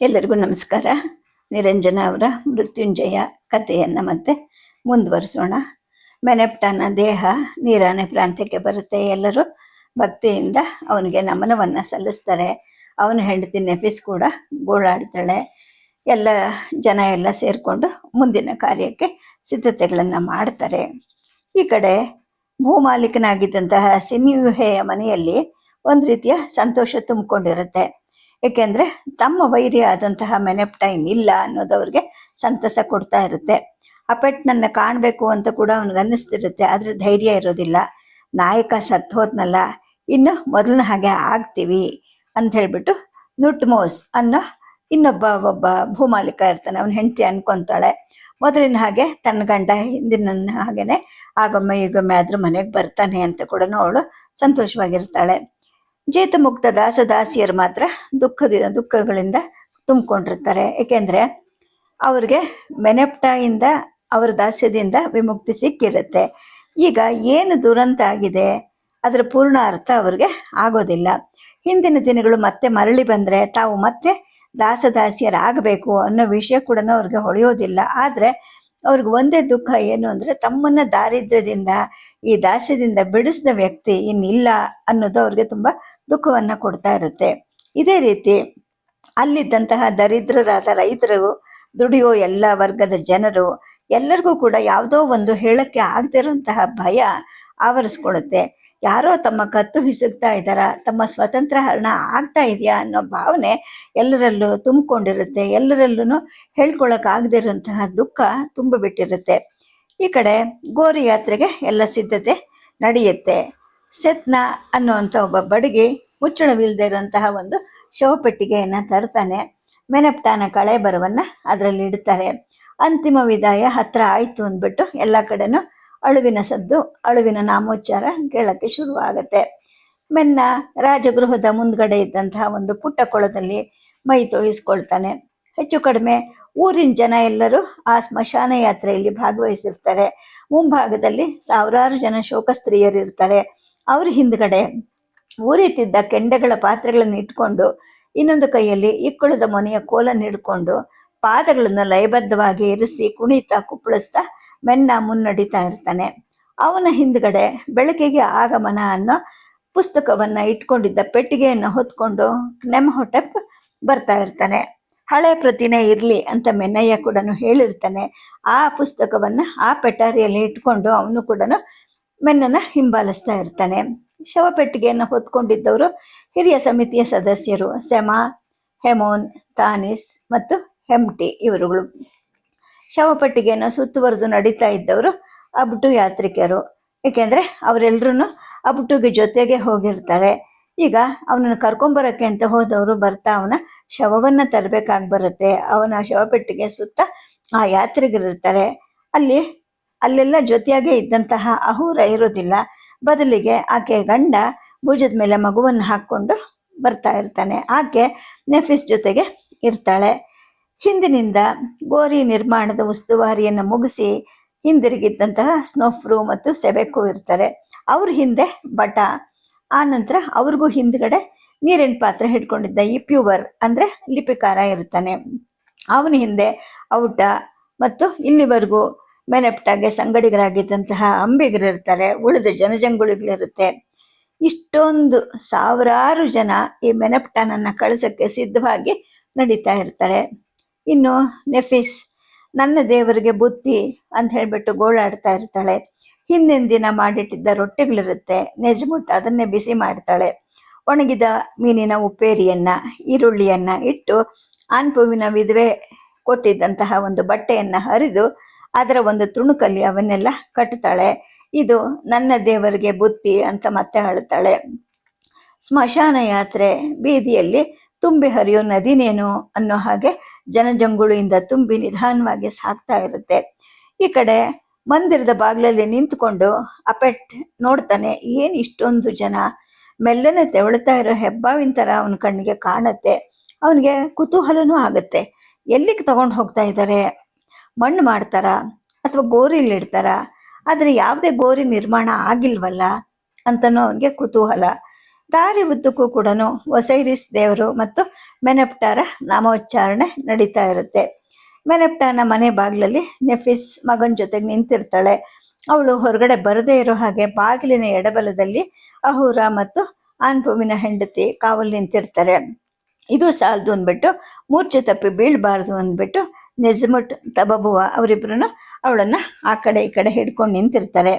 ಎಲ್ಲರಿಗೂ ನಮಸ್ಕಾರ. ನಿರಂಜನ ಅವರ ಮೃತ್ಯುಂಜಯ ಕಥೆಯನ್ನು ಮತ್ತೆ ಮುಂದುವರಿಸೋಣ. ಮೆನೆಪ್ಟನ ದೇಹ ನೀರಾನೆ ಪ್ರಾಂತ್ಯಕ್ಕೆ ಬರುತ್ತೆ. ಎಲ್ಲರೂ ಭಕ್ತಿಯಿಂದ ಅವನಿಗೆ ನಮನವನ್ನು ಸಲ್ಲಿಸ್ತಾರೆ. ಅವನ ಹೆಂಡತಿ ನೆಫಿಸ್ ಕೂಡ ಗೋಳಾಡ್ತಾಳೆ. ಎಲ್ಲ ಜನ ಎಲ್ಲ ಸೇರಿಕೊಂಡು ಮುಂದಿನ ಕಾರ್ಯಕ್ಕೆ ಸಿದ್ಧತೆಗಳನ್ನು ಮಾಡ್ತಾರೆ. ಈ ಕಡೆ ಭೂಮಾಲಿಕನಾಗಿದ್ದಂತಹ ಸಿನಿಯುಹೆಯ ಮನೆಯಲ್ಲಿ ಒಂದು ರೀತಿಯ ಸಂತೋಷ ತುಂಬಿಕೊಂಡಿರುತ್ತೆ. ಏಕೆಂದರೆ ತಮ್ಮ ವೈರಿ ಆದಂತಹ ಮೆನೆಪ್ಟೈನ್ ಇಲ್ಲ ಅನ್ನೋದವ್ರಿಗೆ ಸಂತಸ ಕೊಡ್ತಾ ಇರುತ್ತೆ. ಅಪೆಟ್ ನನ್ನ ಕಾಣಬೇಕು ಅಂತ ಕೂಡ ಅವ್ನಿಗೆ ಅನ್ನಿಸ್ತಿರುತ್ತೆ, ಆದರೆ ಧೈರ್ಯ ಇರೋದಿಲ್ಲ. ನಾಯಕ ಸತ್ತು ಹೋದ್ನಲ್ಲ, ಇನ್ನು ಮೊದಲನ ಹಾಗೆ ಆಗ್ತೀವಿ ಅಂತ ಹೇಳ್ಬಿಟ್ಟು ನುಟ್ಮೋಸ್ ಅನ್ನೋ ಇನ್ನೊಬ್ಬ ಒಬ್ಬ ಭೂಮಾಲೀಕ ಇರ್ತಾನೆ, ಅವನ ಹೆಂಡತಿ ಅನ್ಕೊಂತಾಳೆ. ಮೊದಲಿನ ಹಾಗೆ ತನ್ನ ಗಂಡ ಹಿಂದಿನ ಹಾಗೇನೆ, ಆಗೊಮ್ಮೆ, ಈಗೊಮ್ಮೆ ಆದರೂ ಮನೆಗೆ ಬರ್ತಾನೆ ಅಂತ ಕೂಡ ಅವಳು ಸಂತೋಷವಾಗಿರ್ತಾಳೆ. ಜೇತ ಮುಕ್ತ ದಾಸ ದಾಸಿಯರು ಮಾತ್ರ ದುಃಖದಿಂದ, ದುಃಖಗಳಿಂದ ತುಂಬಿಕೊಂಡಿರ್ತಾರೆ. ಏಕೆಂದರೆ ಅವ್ರಿಗೆ ಮೆನೆಪ್ಟಾಯಿಂದ, ಅವರ ದಾಸ್ಯದಿಂದ ವಿಮುಕ್ತಿ ಸಿಕ್ಕಿರುತ್ತೆ. ಈಗ ಏನು ದುರಂತ ಆಗಿದೆ? ಅದರ ಪೂರ್ಣ ಅರ್ಥ ಅವ್ರಿಗೆ ಆಗೋದಿಲ್ಲ. ಹಿಂದಿನ ದಿನಗಳು ಮತ್ತೆ ಮರಳಿ ಬಂದರೆ ತಾವು ಮತ್ತೆ ದಾಸದಾಸಿಯರಾಗಬೇಕು ಅನ್ನೋ ವಿಷಯ ಕೂಡ ಅವ್ರಿಗೆ ಹೊಳೆಯೋದಿಲ್ಲ. ಆದರೆ ಅವ್ರಿಗೆ ಒಂದೇ ದುಃಖ ಏನು ಅಂದರೆ ತಮ್ಮನ್ನ ದಾರಿದ್ರ್ಯದಿಂದ, ಈ ದಾಸ್ಯದಿಂದ ಬಿಡಿಸಿದ ವ್ಯಕ್ತಿ ಇನ್ನಿಲ್ಲ ಅನ್ನೋದು ಅವ್ರಿಗೆ ತುಂಬ ದುಃಖವನ್ನು ಕೊಡ್ತಾ ಇರುತ್ತೆ. ಇದೇ ರೀತಿ ಅಲ್ಲಿದ್ದಂತಹ ದರಿದ್ರರಾದ ರೈತರು, ದುಡಿಯೋ ಎಲ್ಲ ವರ್ಗದ ಜನರು, ಎಲ್ಲರಿಗೂ ಕೂಡ ಯಾವುದೋ ಒಂದು ಹೇಳಕ್ಕೆ ಆಗದಿರುವಂತಹ ಭಯ ಆವರಿಸ್ಕೊಳ್ಳುತ್ತೆ. ಯಾರೋ ತಮ್ಮ ಕತ್ತು ಹಿಸುಕ್ತಾ ಇದ್ದಾರ? ತಮ್ಮ ಸ್ವತಂತ್ರ ಹರಣ ಆಗ್ತಾ ಇದೆಯಾ ಅನ್ನೋ ಭಾವನೆ ಎಲ್ಲರಲ್ಲೂ ತುಂಬಿಕೊಂಡಿರುತ್ತೆ. ಎಲ್ಲರಲ್ಲೂ ಹೇಳ್ಕೊಳಕ್ಕಾಗದಿರುವಂತಹ ದುಃಖ ತುಂಬಿಬಿಟ್ಟಿರುತ್ತೆ. ಈ ಕಡೆ ಗೋರಿ ಯಾತ್ರೆಗೆ ಎಲ್ಲ ಸಿದ್ಧತೆ ನಡೆಯುತ್ತೆ. ಸೆತ್ನ ಅನ್ನುವಂಥ ಒಬ್ಬ ಬಡಗಿ ಮುಚ್ಚಳವಿಲ್ಲದೆ ಇರುವಂತಹ ಒಂದು ಶವಪೆಟ್ಟಿಗೆಯನ್ನು ತರ್ತಾನೆ. ಮೆನಪ್ತಾನ ಕಳೆ ಬರವನ್ನು ಅದರಲ್ಲಿ ಇಡ್ತಾರೆ. ಅಂತಿಮ ವಿದಾಯ ಹತ್ರ ಆಯಿತು ಅಂದ್ಬಿಟ್ಟು ಎಲ್ಲ ಕಡೆನೂ ಅಳುವಿನ ಸದ್ದು, ಅಳುವಿನ ನಾಮೋಚ್ಚಾರ ಕೇಳಕ್ಕೆ ಶುರುವಾಗತ್ತೆ. ಮೆನ್ನ ರಾಜಗೃಹದ ಮುಂದ್ಗಡೆ ಇದ್ದಂತಹ ಒಂದು ಪುಟ್ಟ ಕೊಳದಲ್ಲಿ ಮೈ ತೋಯಿಸ್ಕೊಳ್ತಾನೆ. ಹೆಚ್ಚು ಕಡಿಮೆ ಊರಿನ ಜನ ಎಲ್ಲರೂ ಆ ಸ್ಮಶಾನ ಯಾತ್ರೆಯಲ್ಲಿ ಭಾಗವಹಿಸಿರ್ತಾರೆ. ಮುಂಭಾಗದಲ್ಲಿ ಸಾವಿರಾರು ಜನ ಶೋಕ ಸ್ತ್ರೀಯರು ಇರ್ತಾರೆ. ಅವ್ರ ಹಿಂದ್ಗಡೆ ಊರಿತಿದ್ದ ಕೆಂಡಗಳ ಪಾತ್ರೆಗಳನ್ನು ಇಟ್ಕೊಂಡು, ಇನ್ನೊಂದು ಕೈಯಲ್ಲಿ ಇಕ್ಕುಳದ ಮೊನೆಯ ಕೋಲನ್ನು ಹಿಡ್ಕೊಂಡು, ಪಾದಗಳನ್ನು ಲಯಬದ್ಧವಾಗಿ ಇರಿಸಿ ಕುಣಿತಾ ಕುಪ್ಪಳಿಸ್ತಾ ಮೆನ್ನ ಮುನ್ನಡಿತಾ ಇರ್ತಾನೆ. ಅವನ ಹಿಂದ್ಗಡೆ ಬೆಳಕಿಗೆ ಆಗಮನ ಅನ್ನೋ ಪುಸ್ತಕವನ್ನು ಇಟ್ಕೊಂಡಿದ್ದ ಪೆಟ್ಟಿಗೆಯನ್ನು ಹೊತ್ಕೊಂಡು ನೆಮಹೊಟೆಪ್ ಬರ್ತಾ ಇರ್ತಾನೆ. ಹಳೆ ಪ್ರತಿನೇ ಇರಲಿ ಅಂತ ಮೆನ್ನಯ್ಯ ಕೂಡ ಹೇಳಿರ್ತಾನೆ. ಆ ಪುಸ್ತಕವನ್ನು ಆ ಪೆಟಾರಿಯಲ್ಲಿ ಇಟ್ಕೊಂಡು ಅವನು ಕೂಡ ಮೆನ್ನನ ಹಿಂಬಾಲಿಸ್ತಾ ಇರ್ತಾನೆ. ಶವಪೆಟ್ಟಿಗೆಯನ್ನು ಹೊತ್ಕೊಂಡಿದ್ದವರು ಹಿರಿಯ ಸಮಿತಿಯ ಸದಸ್ಯರು ಸೆಮಾ, ಹೆಮೋನ್, ತಾನಿಸ್ ಮತ್ತು ಹೆಮ್ಟಿ ಇವರುಗಳು. ಶವಪೆಟ್ಟಿಗೆಯನ್ನು ಸುತ್ತುವರೆದು ನಡೀತಾ ಇದ್ದವರು ಅಬ್ಟು ಯಾತ್ರಿಕರು. ಏಕೆಂದರೆ ಅವರೆಲ್ಲರೂ ಅಬ್ಟುಗೆ ಜೊತೆಗೆ ಹೋಗಿರ್ತಾರೆ. ಈಗ ಅವನನ್ನು ಕರ್ಕೊಂಬರೋಕ್ಕೆ ಅಂತ ಹೋದವರು ಬರ್ತಾ ಅವನ ಶವವನ್ನು ತರಬೇಕಾಗಿ ಬರುತ್ತೆ. ಅವನ ಶವಪೆಟ್ಟಿಗೆ ಸುತ್ತ ಆ ಯಾತ್ರಿಗರಿರ್ತಾರೆ. ಅಲ್ಲಿ, ಅಲ್ಲೆಲ್ಲ ಜೊತೆಯಾಗೇ ಇದ್ದಂತಹ ಅಹೂರ ಇರೋದಿಲ್ಲ ಬದಲಿಗೆ ಆಕೆ ಗಂಡ ಭುಜದ ಮೇಲೆ ಮಗುವನ್ನು ಹಾಕ್ಕೊಂಡು ಬರ್ತಾ ಇರ್ತಾನೆ. ಆಕೆ ನೆಫಿಸ್ ಜೊತೆಗೆ ಇರ್ತಾಳೆ. ಹಿಂದಿನಿಂದ ಗೋರಿ ನಿರ್ಮಾಣದ ಉಸ್ತುವಾರಿಯನ್ನು ಮುಗಿಸಿ ಹಿಂದಿರುಗಿದ್ದಂತಹ ಸ್ನೋಫ್ರು ಮತ್ತು ಸೆಬೆಕು ಇರ್ತಾರೆ. ಅವ್ರ ಹಿಂದೆ ಬಟ ಆ ನಂತರ ಅವ್ರಿಗೂ ಹಿಂದ್ಗಡೆ ನೀರಿನ ಪಾತ್ರೆ ಹಿಡ್ಕೊಂಡಿದ್ದ ಈ ಪ್ಯೂವರ್ ಅಂದರೆ ಲಿಪಿಕಾರ ಇರ್ತಾನೆ. ಅವನ ಹಿಂದೆ ಔಟ ಮತ್ತು ಇಲ್ಲಿವರೆಗೂ ಮೆನೆಪ್ಟಾಗೆ ಸಂಗಡಿಗರಾಗಿದ್ದಂತಹ ಅಂಬಿಗರಿರ್ತಾರೆ ಉಳಿದ ಜನಜಂಗುಳಿಗಳಿರುತ್ತೆ. ಇಷ್ಟೊಂದು ಸಾವಿರಾರು ಜನ ಈ ಮೆನೆಪ್ಟಾನನ್ನು ಕಳಿಸೋಕ್ಕೆ ಸಿದ್ಧವಾಗಿ ನಡೀತಾ ಇರ್ತಾರೆ. ಇನ್ನು ನೆಫಿಸ್ ನನ್ನ ದೇವರಿಗೆ ಬುತ್ತಿ ಅಂತ ಹೇಳಿಬಿಟ್ಟು ಗೋಳಾಡ್ತಾ ಇರ್ತಾಳೆ. ಹಿಂದಿನ ದಿನ ಮಾಡಿಟ್ಟಿದ್ದ ರೊಟ್ಟಿಗಳಿರುತ್ತೆ. ನೆಜಮುಟ್ಟು ಅದನ್ನೇ ಬಿಸಿ ಮಾಡ್ತಾಳೆ. ಒಣಗಿದ ಮೀನಿನ ಉಪ್ಪೇರಿಯನ್ನು, ಈರುಳ್ಳಿಯನ್ನು ಇಟ್ಟು ಆನ್ಪುವಿನ ವಿಧವೆ ಕೊಟ್ಟಿದ್ದಂತಹ ಒಂದು ಬಟ್ಟೆಯನ್ನು ಹರಿದು ಅದರ ಒಂದು ತುಣುಕಲ್ಲಿ ಅವನ್ನೆಲ್ಲ ಕಟ್ಟುತ್ತಾಳೆ ಇದು ನನ್ನ ದೇವರಿಗೆ ಬುತ್ತಿ ಅಂತ ಮತ್ತೆ ಹೇಳ್ತಾಳೆ ಸ್ಮಶಾನ ಯಾತ್ರೆ ಬೀದಿಯಲ್ಲಿ ತುಂಬಿ ಹರಿಯೋ ನದಿನೇನು ಅನ್ನೋ ಹಾಗೆ ಜನಜಂಗುಳಿಯಿಂದ ತುಂಬಿ ನಿಧಾನವಾಗಿ ಸಾಗ್ತಾ ಇರುತ್ತೆ. ಈ ಕಡೆ ಮಂದಿರದ ಬಾಗಿಲಲ್ಲಿ ನಿಂತ್ಕೊಂಡು ಅಪೆಟ್ ನೋಡ್ತಾನೆ, ಏನು ಇಷ್ಟೊಂದು ಜನ? ಮೆಲ್ಲನೆ ತೆವಳ್ತಾ ಇರೋ ಹೆಬ್ಬಾವಿನ ಥರ ಅವನ ಕಣ್ಣಿಗೆ ಕಾಣುತ್ತೆ. ಅವನಿಗೆ ಕುತೂಹಲನೂ ಆಗುತ್ತೆ. ಎಲ್ಲಿಗೆ ತಗೊಂಡು ಹೋಗ್ತಾ ಇದ್ದಾರೆ ಮಣ್ಣು ಮಾಡ್ತಾರಾ ಅಥವಾ ಗೋರಿಲಿಡ್ತಾರಾ ಆದರೆ ಯಾವುದೇ ಗೋರಿ ನಿರ್ಮಾಣ ಆಗಿಲ್ವಲ್ಲ ಅಂತನೂ ಅವನಿಗೆ ಕುತೂಹಲ. ದಾರಿ ಉದ್ದಕ್ಕೂ ಕೂಡ ಒಸೈರಿಸ್ ದೇವರು ಮತ್ತು ಮೆನೆಪ್ಟಾರ ನಾಮೋಚ್ಚಾರಣೆ ನಡೀತಾ ಇರುತ್ತೆ. ಮೆನೆಪ್ಟಾನ ಮನೆ ಬಾಗಿಲಲ್ಲಿ ನೆಫಿಸ್ ಮಗನ ಜೊತೆಗೆ ನಿಂತಿರ್ತಾಳೆ. ಅವಳು ಹೊರಗಡೆ ಬರದೇ ಇರೋ ಹಾಗೆ ಬಾಗಿಲಿನ ಎಡಬಲದಲ್ಲಿ ಅಹೂರ ಮತ್ತು ಆನ್ಭೂಮಿನ ಹೆಂಡತಿ ಕಾವಲು ನಿಂತಿರ್ತಾರೆ. ಇದು ಸಾಲದು ಅಂದ್ಬಿಟ್ಟು, ಮೂರ್ಛೆ ತಪ್ಪಿ ಬೀಳಬಾರ್ದು ಅಂದ್ಬಿಟ್ಟು ನಿಜಮಟ್ ತಬಬುವ ಅವರಿಬ್ಬರನ್ನು ಅವಳನ್ನು ಆ ಕಡೆ ಈ ಕಡೆ ಹಿಡ್ಕೊಂಡು ನಿಂತಿರ್ತಾರೆ.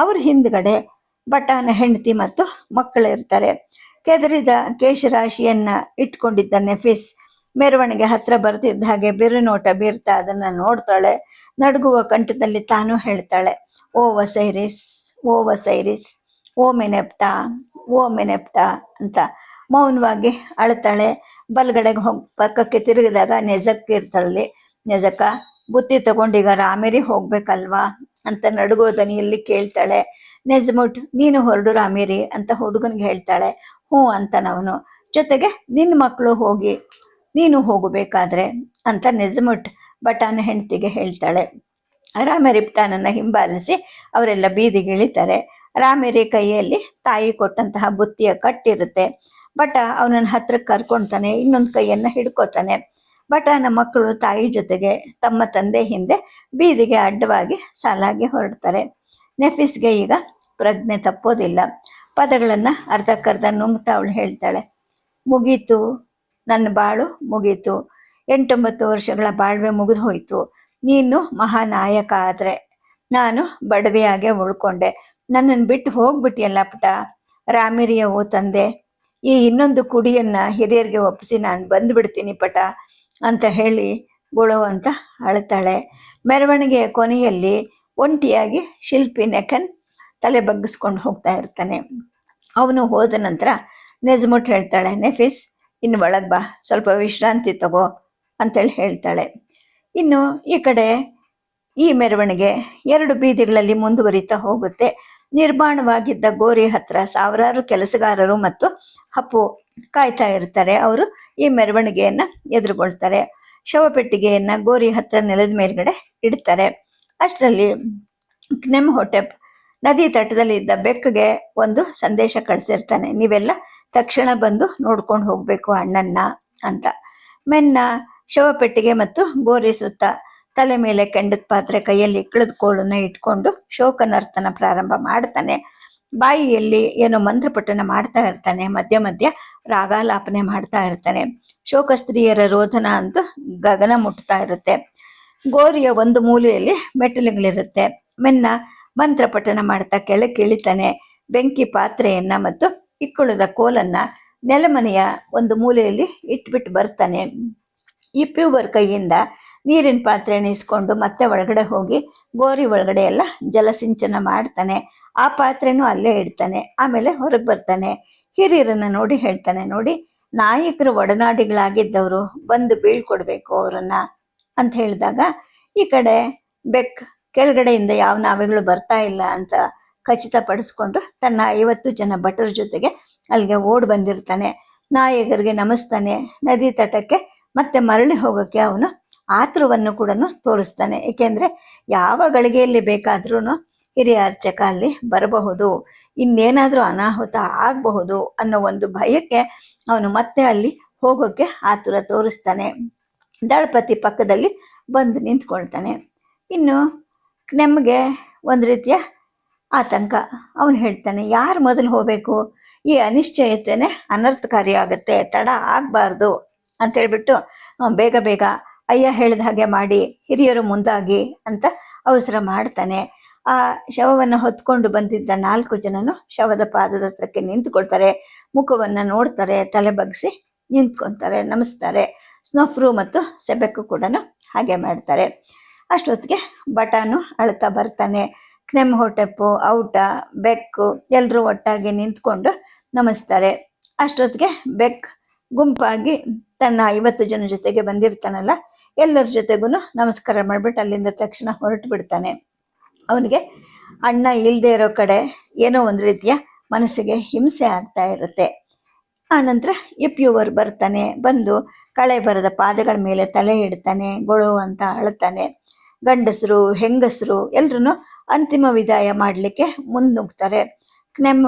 ಅವ್ರ ಹಿಂದ್ಗಡೆ ಬಟಾನ ಹೆಂಡತಿ ಮತ್ತು ಮಕ್ಕಳು ಇರ್ತಾರೆ. ಕೆದರಿದ ಕೇಶರಾಶಿಯನ್ನ ಇಟ್ಕೊಂಡಿದ್ದ ನೆಫಿಸ್ ಮೆರವಣಿಗೆ ಹತ್ರ ಬರ್ತಿದ್ದ ಹಾಗೆ ಬಿರುನೋಟ ಬೀರ್ತಾ ಅದನ್ನ ನೋಡ್ತಾಳೆ. ನಡುಗುವ ಕಂಠದಲ್ಲಿ ತಾನು ಹೇಳ್ತಾಳೆ, ಓ ವಸೈರಿಸ್ ಓ ವಸೈರಿಸ್, ಓ ಮೆನೆಪ್ಟಾ ಓ ಮೆನೆಪ್ಟಾ ಅಂತ. ಮೌನವಾಗಿ ಅಳ್ತಾಳೆ ಬಲ್ಗಡೆಗೆ ಹೋಗಿ ಪಕ್ಕಕ್ಕೆ ತಿರುಗಿದಾಗ ನೆಜಕ್ಕೆ ಇರ್ತಾಳೆ ನೆಜಕ್ಕ, ಬುತ್ತಿ ತಗೊಂಡೀಗ ರಾಮೇರಿ ಹೋಗ್ಬೇಕಲ್ವಾ? ಅಂತ ನಡುಗುವ ದನಿಯಲ್ಲಿ ಕೇಳ್ತಾಳೆ. ನೆಜ್ಮುಟ್, ನೀನು ಹೊರಡು ರಾಮೇರಿ ಅಂತ ಹುಡುಗನಿಗೆ ಹೇಳ್ತಾಳೆ. ಹ್ಞೂ ಅಂತನವನು. ಜೊತೆಗೆ ನಿನ್ನ ಮಕ್ಕಳು ಹೋಗಿ, ನೀನು ಹೋಗಬೇಕಾದ್ರೆ ಅಂತ ನೆಜಮುಟ್ ಬಟಾನ ಹೆಂಡತಿಗೆ ಹೇಳ್ತಾಳೆ. ರಾಮರಿಪ್ಟಾನನ್ನ ಹಿಂಬಾಲಿಸಿ ಅವರೆಲ್ಲ ಬೀದಿಗೆ ಇಳಿತಾರೆ. ರಾಮೇರಿ ಕೈಯಲ್ಲಿ ತಾಯಿ ಕೊಟ್ಟಂತಹ ಬುತ್ತಿಯ ಕಟ್ಟಿರುತ್ತೆ. ಬಟ ಅವನನ್ನ ಹತ್ರಕ್ಕೆ ಕರ್ಕೊಳ್ತಾನೆ ಇನ್ನೊಂದು ಕೈಯನ್ನ ಹಿಡ್ಕೋತಾನೆ. ನಮ್ಮ ಮಕ್ಕಳು ತಾಯಿ ಜೊತೆಗೆ ತಮ್ಮ ತಂದೆ ಹಿಂದೆ ಬೀದಿಗೆ ಅಡ್ಡವಾಗಿ ಸಾಲಾಗಿ ಹೊರಡ್ತಾರೆ. ನೆಫಿಸ್ಗೆ ಈಗ ಪ್ರಜ್ಞೆ ತಪ್ಪೋದಿಲ್ಲ. ಪದಗಳನ್ನು ಅರ್ಧಕ್ಕರ್ಧ ನುಂಗ್ತಾ ಅವಳು ಹೇಳ್ತಾಳೆ. ಮುಗೀತು. ನನ್ನ ಬಾಳು ಮುಗೀತು. ಎಂಟೊಂಬತ್ತು ವರ್ಷಗಳ ಬಾಳ್ವೆ ಮುಗಿದು ಹೋಯಿತು ನೀನು ಮಹಾನಾಯಕ ಆದರೆ ನಾನು ಬಡವೆಯಾಗೆ ಉಳ್ಕೊಂಡೆ. ನನ್ನನ್ನು ಬಿಟ್ಟು ಹೋಗ್ಬಿಟ್ಟಿಯಲ್ಲ ಪುಟ. ರಾಮಿರಿಯ ಓ ತಂದೆ, ಈ ಇನ್ನೊಂದು ಕುಡಿಯನ್ನ ಹಿರಿಯರಿಗೆ ಒಪ್ಪಿಸಿ ನಾನು ಬಂದುಬಿಡ್ತೀನಿ ಪಟ ಅಂತ ಹೇಳಿ ಗುಳು ಅಂತ ಅಳ್ತಾಳೆ. ಮೆರವಣಿಗೆಯ ಕೊನೆಯಲ್ಲಿ ಒಂಟಿಯಾಗಿ ಶಿಲ್ಪಿ ನೆಕನ್ ತಲೆ ಬಗ್ಗಿಸ್ಕೊಂಡು ಹೋಗ್ತಾ ಇರ್ತಾನೆ. ಅವನು ಹೋದ ನಂತರ ನೆಜ್ಮುಟ್ ಹೇಳ್ತಾಳೆ, ನೆಫಿಸ್, ಇನ್ನು ಒಳಗೆ ಬಾ, ಸ್ವಲ್ಪ ವಿಶ್ರಾಂತಿ ತಗೋ ಅಂತೇಳಿ ಹೇಳ್ತಾಳೆ. ಇನ್ನು ಈ ಕಡೆ ಈ ಮೆರವಣಿಗೆ ಎರಡು ಬೀದಿಗಳಲ್ಲಿ ಮುಂದುವರಿತಾ ಹೋಗುತ್ತೆ. ನಿರ್ಮಾಣವಾಗಿದ್ದ ಗೋರಿ ಹತ್ರ ಸಾವಿರಾರು ಕೆಲಸಗಾರರು ಮತ್ತು ಹಪ್ಪು ಕಾಯ್ತಾ ಇರ್ತಾರೆ. ಅವರು ಈ ಮೆರವಣಿಗೆಯನ್ನು ಎದುರುಗೊಳ್ತಾರೆ. ಶವಪೆಟ್ಟಿಗೆಯನ್ನು ಗೋರಿ ಹತ್ರ ನೆಲದ ಮೇಲ್ಗಡೆ ಇಡ್ತಾರೆ. ಅಷ್ಟರಲ್ಲಿ ಕ್ನೆಮ್ ಹೊಟೆಪ್ ನದಿ ತಟದಲ್ಲಿ ಇದ್ದ ಬೆಕ್ಕಗೆ ಒಂದು ಸಂದೇಶ ಕಳಿಸಿರ್ತಾನೆ. ನೀವೆಲ್ಲ ತಕ್ಷಣ ಬಂದು ನೋಡ್ಕೊಂಡು ಹೋಗಬೇಕು ಅಣ್ಣನ್ನ ಅಂತ. ಮೆನ್ನ ಶವಪೆಟ್ಟಿಗೆ ಮತ್ತು ಗೋರಿ ಸುತ್ತ ತಲೆ ಮೇಲೆ ಕೆಂಡದ ಪಾತ್ರೆ ಕೈಯಲ್ಲಿ ಇಕ್ಕಳದ ಕೋಲನ್ನು ಇಟ್ಕೊಂಡು ಶೋಕನರ್ತನ ಪ್ರಾರಂಭ ಮಾಡ್ತಾನೆ. ಬಾಯಿಯಲ್ಲಿ ಏನೋ ಮಂತ್ರಪಠನ ಮಾಡ್ತಾ ಇರ್ತಾನೆ. ಮಧ್ಯ ಮಧ್ಯ ರಾಗಾಲಾಪನೆ ಮಾಡ್ತಾ ಇರ್ತಾನೆ. ಶೋಕ ಸ್ತ್ರೀಯರ ರೋಧನ ಅಂತೂ ಗಗನ ಮುಟ್ತಾ ಇರುತ್ತೆ. ಗೋರಿಯ ಒಂದು ಮೂಲೆಯಲ್ಲಿ ಮೆಟ್ಟಿಲುಗಳಿರುತ್ತೆ. ಮೆನ್ನ ಮಂತ್ರ ಪಠನ ಮಾಡ್ತಾ ಕೆಳಕ್ಕೆ ಇಳಿತಾನೆ ಬೆಂಕಿ ಪಾತ್ರೆಯನ್ನ ಮತ್ತು ಇಕ್ಕುಳದ ಕೋಲನ್ನ ನೆಲಮನೆಯ ಒಂದು ಮೂಲೆಯಲ್ಲಿ ಇಟ್ಬಿಟ್ಟು ಬರ್ತಾನೆ. ಈ ಪ್ಯೂಬರ್ ಕೈಯಿಂದ ನೀರಿನ ಪಾತ್ರೆ ಇಸ್ಕೊಂಡು ಮತ್ತೆ ಒಳಗಡೆ ಹೋಗಿ ಗೋರಿ ಒಳಗಡೆ ಎಲ್ಲ ಜಲಸಿಂಚನ ಮಾಡ್ತಾನೆ. ಆ ಪಾತ್ರೆನೂ ಅಲ್ಲೇ ಇಡ್ತಾನೆ. ಆಮೇಲೆ ಹೊರಗೆ ಬರ್ತಾನೆ. ಹಿರಿಯರನ್ನ ನೋಡಿ ಹೇಳ್ತಾನೆ, ನೋಡಿ, ನಾಯಕರು ಒಡನಾಡಿಗಳಾಗಿದ್ದವರು ಬಂದು ಬೀಳ್ಕೊಡ್ಬೇಕು ಅವರನ್ನ. ಅಂತ ಹೇಳಿದಾಗ, ಈ ಕಡೆ ಬೆಕ್ ಕೆಳಗಡೆಯಿಂದ ಯಾವ ನಾವೆಗಳು ಬರ್ತಾ ಇಲ್ಲ ಅಂತ ಖಚಿತಪಡಿಸ್ಕೊಂಡು ತನ್ನ ಐವತ್ತು ಜನ ಭಟರ ಜೊತೆಗೆ ಅಲ್ಲಿಗೆ ಓಡ್ ಬಂದಿರ್ತಾನೆ. ನಾಯಕರಿಗೆ ನಮಿಸ್ತಾನೆ. ನದಿ ತಟಕ್ಕೆ ಮತ್ತೆ ಮರಳಿ ಹೋಗೋಕ್ಕೆ ಅವನು ಆತುರವನ್ನು ಕೂಡ ತೋರಿಸ್ತಾನೆ. ಏಕೆಂದರೆ ಯಾವ ಗಳಿಗೆಯಲ್ಲಿ ಬೇಕಾದ್ರೂ ಹಿರಿಯ ಅರ್ಚಕ ಅಲ್ಲಿ ಬರಬಹುದು. ಇನ್ನೇನಾದರೂ ಅನಾಹುತ ಆಗಬಹುದು ಅನ್ನೋ ಒಂದು ಭಯಕ್ಕೆ ಅವನು ಮತ್ತೆ ಅಲ್ಲಿ ಹೋಗೋಕ್ಕೆ ಆತುರ ತೋರಿಸ್ತಾನೆ. ದಳಪತಿ ಪಕ್ಕದಲ್ಲಿ ಬಂದು ನಿಂತ್ಕೊಳ್ತಾನೆ. ಇನ್ನು ನಮಗೆ ಒಂದು ರೀತಿಯ ಆತಂಕ. ಅವನು ಹೇಳ್ತಾನೆ, ಯಾರು ಮೊದಲು ಹೋಗಬೇಕು? ಈ ಅನಿಶ್ಚಯತೆಯೇ ಅನರ್ಥಕಾರಿ ಆಗುತ್ತೆ, ತಡ ಆಗಬಾರ್ದು ಅಂತ ಹೇಳ್ಬಿಟ್ಟು ಬೇಗ ಬೇಗ, ಅಯ್ಯ, ಹೇಳಿದ ಹಾಗೆ ಮಾಡಿ, ಹಿರಿಯರು ಮುಂದಾಗಿ ಅಂತ ಅವಸರ ಮಾಡ್ತಾನೆ. ಆ ಶವವನ್ನು ಹೊತ್ಕೊಂಡು ಬಂದಿದ್ದ ನಾಲ್ಕು ಜನನು ಶವದ ಪಾದದ ಹತ್ರಕ್ಕೆ ನಿಂತ್ಕೊಳ್ತಾರೆ. ಮುಖವನ್ನು ನೋಡ್ತಾರೆ, ತಲೆ ಬಗ್ಸಿ ನಿಂತ್ಕೊತಾರೆ, ನಮಿಸ್ತಾರೆ. ಸ್ನೋಫ್ರು ಮತ್ತು ಸೆಬೆಕ್ಕು ಕೂಡ ಹಾಗೆ ಮಾಡ್ತಾರೆ. ಅಷ್ಟೊತ್ತಿಗೆ ಬಟಾನು ಅಳ್ತಾ ಬರ್ತಾನೆ. ಕ್ನೆಮ್ ಹೊಟೆಪ್ಪು ಔಟ ಬೆಕ್ಕು ಎಲ್ಲರೂ ಒಟ್ಟಾಗಿ ನಿಂತ್ಕೊಂಡು ನಮಿಸ್ತಾರೆ. ಅಷ್ಟೊತ್ತಿಗೆ ಬೆಕ್ ಗುಂಪಾಗಿ ತನ್ನ ಐವತ್ತು ಜನ ಜೊತೆಗೆ ಬಂದಿರ್ತಾನಲ್ಲ, ಎಲ್ಲರ ಜೊತೆಗೂ ನಮಸ್ಕಾರ ಮಾಡಿಬಿಟ್ಟು ಅಲ್ಲಿಂದ ತಕ್ಷಣ ಹೊರಟು ಬಿಡ್ತಾನೆ ಅವನಿಗೆ, ಅಣ್ಣ ಇಲ್ಲದೆ ಇರೋ ಕಡೆ ಏನೋ ಒಂದು ರೀತಿಯ ಮನಸ್ಸಿಗೆ ಹಿಂಸೆ ಆಗ್ತಾ ಇರುತ್ತೆ. ಆನಂತರ ಇಪ್ಯುವರ್ ಬರ್ತಾನೆ, ಬಂದು ಕಳೆ ಬರದ ಪಾದಗಳ ಮೇಲೆ ತಲೆ ಇಡ್ತಾನೆ ಗೊಳು ಅಂತ ಅಳ್ತಾನೆ. ಗಂಡಸರು, ಹೆಂಗಸರು ಎಲ್ರೂ ಅಂತಿಮ ವಿದಾಯ ಮಾಡಲಿಕ್ಕೆ ಮುನ್ನುಗ್ತಾರೆ ನೆಮ್ಮ